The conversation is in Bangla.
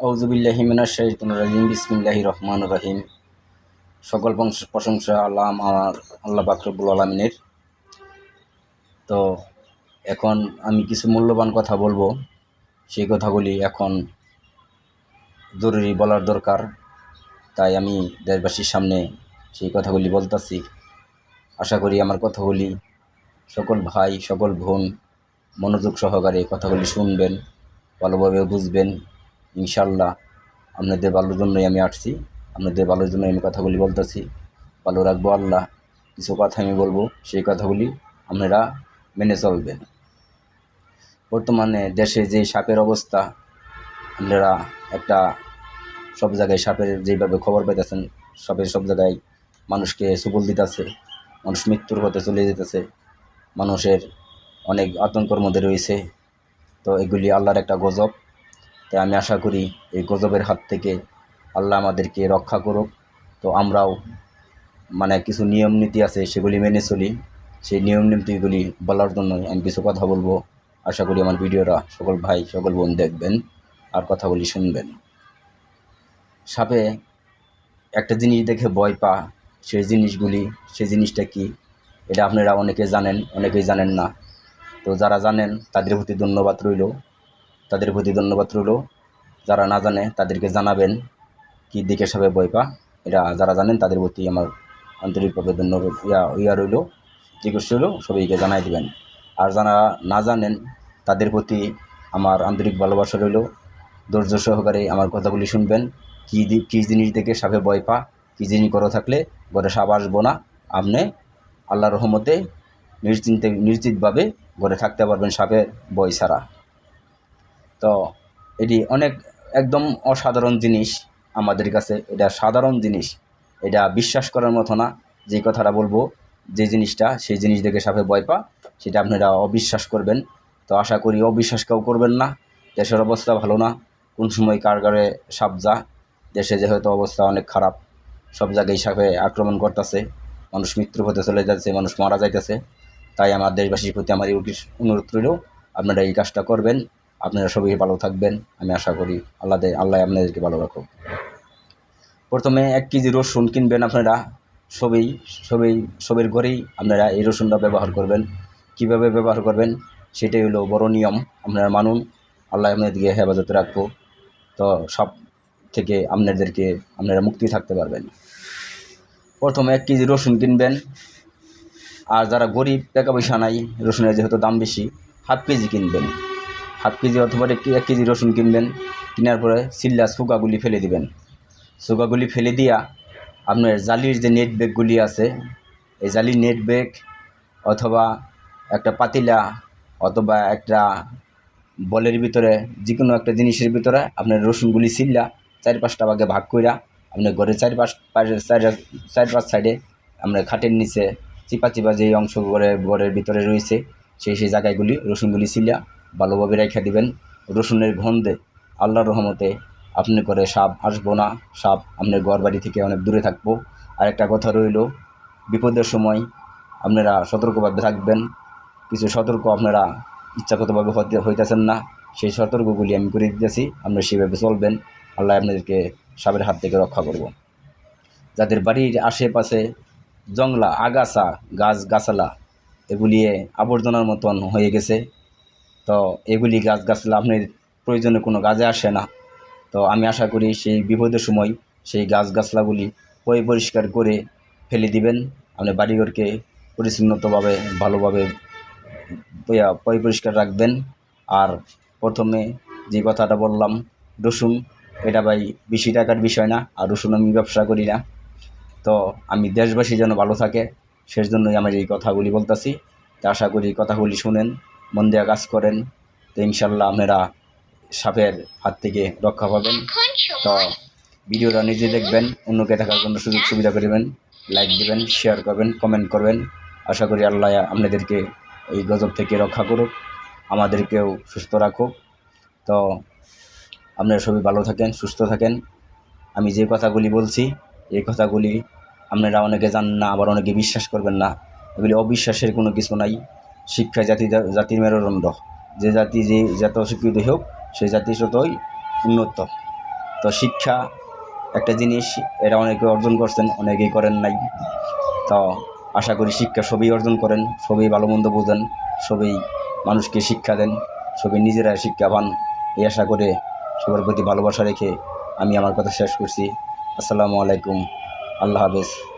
আউজুবিল্লাহিমিনা শাহিদুল রাজিম, বিসমিল্লাহি রহমান রহিম। সকল প্রশংসা আল্লাহ আমার আল্লাহ বাকরবুল আলমিনের। তো এখন আমি কিছু মূল্যবান কথা বলব। সেই কথাগুলি এখন জরুরি বলার দরকার। তাই আমি দেশবাসীর সামনে সেই কথাগুলি বলতেছি। আশা করি আমার কথাগুলি সকল ভাই, সকল বোন মনোযোগ সহকারে কথাগুলি শুনবেন ভালোভাবে বুঝবেন। ইনশাল্লাহ আপনাদের ভালোর জন্যই আমি আসছি। আপনাদের ভালোর জন্যই আমি কথাগুলি বলতেছি। ভালো রাখব আল্লাহ, কিছু কথা আমি বলব, সেই কথাগুলি আপনারা মেনে চলবেন। বর্তমানে দেশে যে সাপের অবস্থা, আপনারা একটা সব জায়গায় সাপের যেভাবে খবর পেতেছেন সাপের সব জায়গায় মানুষকে সুবল দিতেছে, মানুষ মৃত্যুর পথে চলে যেতেছে, মানুষের অনেক আতঙ্কর মধ্যে রয়েছে। তো এগুলি আল্লাহর একটা গজব। তাই আমি আশা করি এই গজবের হাত থেকে আল্লাহ আমাদেরকে রক্ষা করুক। তো আমরাও মানে কিছু নিয়ম নীতি আছে, সেগুলি মেনে চলি। সেই নিয়ম নীতিগুলি বলার জন্য আমি কিছু কথা বলব। আশা করি আমার ভিডিওরা সকল ভাই, সকল বোন দেখবেন আর কথাগুলি শুনবেন। সাপে একটা জিনিস দেখে ভয় পা সেই জিনিসগুলি, সেই জিনিসটা কি? এটা আপনারা অনেকে জানেন, অনেকেই জানেন না। তো যারা জানেন, তাদের প্রতি ধন্যবাদ রইল। তাদের প্রতি ধন্যবাদ রইল। যারা না জানে, তাদেরকে জানাবেন কি দিকে সাপে ভয় পা এটা যারা জানেন, তাদের প্রতি আমার আন্তরিকভাবে ধন্যবাদ ইয়া ইয়া রইল। রিকোয়েস্ট রইল, সবাইকে জানাই দিবেন। আর যারা না জানেন, তাদের প্রতি আমার আন্তরিক ভালোবাসা রইল। ধৈর্য সহকারে আমার কথাগুলি শুনবেন। কী কী জিনিস দেখে সাপে ভয় পা কী জিনিস করো থাকলে ঘরে সাপ আসব না। আপনি আল্লাহ রহমতে নিশ্চিন্তে, নিশ্চিতভাবে ঘরে থাকতে পারবেন সাপের ভয় ছাড়া। তো এটি অনেক একদম অসাধারণ জিনিস আমাদের কাছে। এটা সাধারণ জিনিস। এটা বিশ্বাস করার মতো না। যে কথাটা বলব, যে জিনিসটা, সেই জিনিস দেখে সাপে ভয় পা সেটা আপনারা অবিশ্বাস করবেন। তো আশা করি অবিশ্বাস কেউ করবেন না। দেশের অবস্থা ভালো না। কোন সময় কারগারে সাপ যা দেশে যেহেতু অবস্থা অনেক খারাপ। সব জায়গায় সাপে আক্রমণ করতেছে। মানুষ মৃত্যুর পথে চলে যাচ্ছে, মানুষ মারা যাইতেছে। তাই আমার দেশবাসীর প্রতি আমার অনুরোধ রইল, আপনারা এই কাজটা করবেন। আপনারা সবাই ভালো থাকবেন। আমি আশা করি আল্লাহ আল্লাহ আপনাদেরকে ভালো রাখুক। প্রথমে এক কেজি রসুন কিনবেন আপনারা। সবই সবই সবের ঘরেই আপনারা এই রসুনটা ব্যবহার করবেন। কীভাবে ব্যবহার করবেন সেটাই হলো বড় নিয়ম। আপনারা মানুন। আল্লাহ আপনাদেরকে হেফাজতে রাখব। তো সব থেকে আপনাদেরকে আপনারা মুক্তি থাকতে পারবেন। প্রথমে এক কেজি রসুন কিনবেন। আর যারা গরিব, টাকা পয়সা নাই, রসুনের যেহেতু দাম বেশি, হাফ কেজি কিনবেন। হাফ কেজি অথবা এক এক কেজি রসুন কিনবেন, কেনার পরে সিল্লা সুগাগুলি ফেলে দিবেন। সুগাগুলি ফেলে দিয়া আপনার জালির যে নেট ব্যাগগুলি আছে, এই জালির নেট ব্যাগ অথবা একটা পাতিলা অথবা একটা বলের ভিতরে যে কোনো একটা জিনিসের ভিতরে আপনার রসুনগুলি সিল্লা চার পাঁচটা ভাগে ভাগ কইরা আপনার ঘরের চার পাঁচ চার পাঁচ সাইডে আপনার খাটের নিচে চিপা চিপা যে অংশ ঘরের ঘরের ভিতরে রয়েছে, সেই সেই জায়গাগুলি রসুনগুলি সিল্লা ভালোভাবে রেখে দিবেন রসুনের গন্ধে। আল্লাহর রহমতে আপনি করে সাপ আসব না। সাপ আপনার ঘর বাড়ি থেকে অনেক দূরে থাকব। আর একটা কথা রইল, বিপদের সময় আপনারা সতর্কভাবে থাকবেন। কিছু সতর্ক আপনারা ইচ্ছাগতভাবে হতে হইতেছেন না। সেই সতর্কগুলি আমি করে দিতেছি। আপনারা সেভাবে চলবেন। আল্লাহ আপনাদেরকে সাপের হাত থেকে রক্ষা করব। যাদের বাড়ির আশেপাশে জংলা, আগাছা, গাছ, গাছালা এগুলি আবর্জনার মতন হয়ে গেছে তো এগুলি গাছ গাছলা আপনার প্রয়োজনে কোনো কাজে আসে না। তো আমি আশা করি সেই বিপদের সময় সেই গাছ গাছলাগুলি পয় পরিষ্কার করে ফেলে দিবেন। আপনি বাড়িঘরকে পরিচ্ছন্নতভাবে, ভালোভাবে পয়া- পরিষ্কার রাখবেন। আর প্রথমে যে কথাটা বললাম, রসুন, এটা ভাই বেশি টাকার বিষয় না, আর রসুন আমি ব্যবসা করি না। তো আমি দেশবাসী যেন ভালো থাকে সেই জন্যই আমি এই কথাগুলি বলতেছি। তো আশা করি কথাগুলি শুনেন। মন দেওয়া কাজ করেন, তো ইনশাল্লাহ আপনারা সাপের হাত থেকে রক্ষা পাবেন। তো ভিডিওটা নিজে দেখবেন, অন্যকে দেখার জন্য সুযোগ সুবিধা করবেন লাইক দিবেন শেয়ার করবেন কমেন্ট করবেন। আশা করি আল্লাহ আপনাদেরকে এই গজব থেকে রক্ষা করুক, আমাদেরকেও সুস্থ রাখুক। তো আপনারা সবাই ভালো থাকেন, সুস্থ থাকেন। আমি যে কথাগুলি বলছি, এই কথাগুলি আপনারা অনেকে জানেন না, আবার অনেকে বিশ্বাস করবেন না। এগুলি অবিশ্বাসের কোনো কিছু নাই। শিক্ষা জাতি জাতির মেরুদণ্ড যে জাতি যে যত শিক্ষিত হোক সেই জাতি ততই উন্নত। তো শিক্ষা একটা জিনিস, এটা অনেকে অর্জন করছেন, অনেকেই করেন নাই। তো আশা করি শিক্ষা সবই অর্জন করেন, সবই ভালো মন্দ বোঝেন, সবই মানুষকে শিক্ষা দেন, সবই নিজেরা শিক্ষা পান। এই আশা করে সবার প্রতি ভালোবাসা রেখে আমি আমার কথা শেষ করছি। আসসালামু আলাইকুম। আল্লাহ হাফেজ।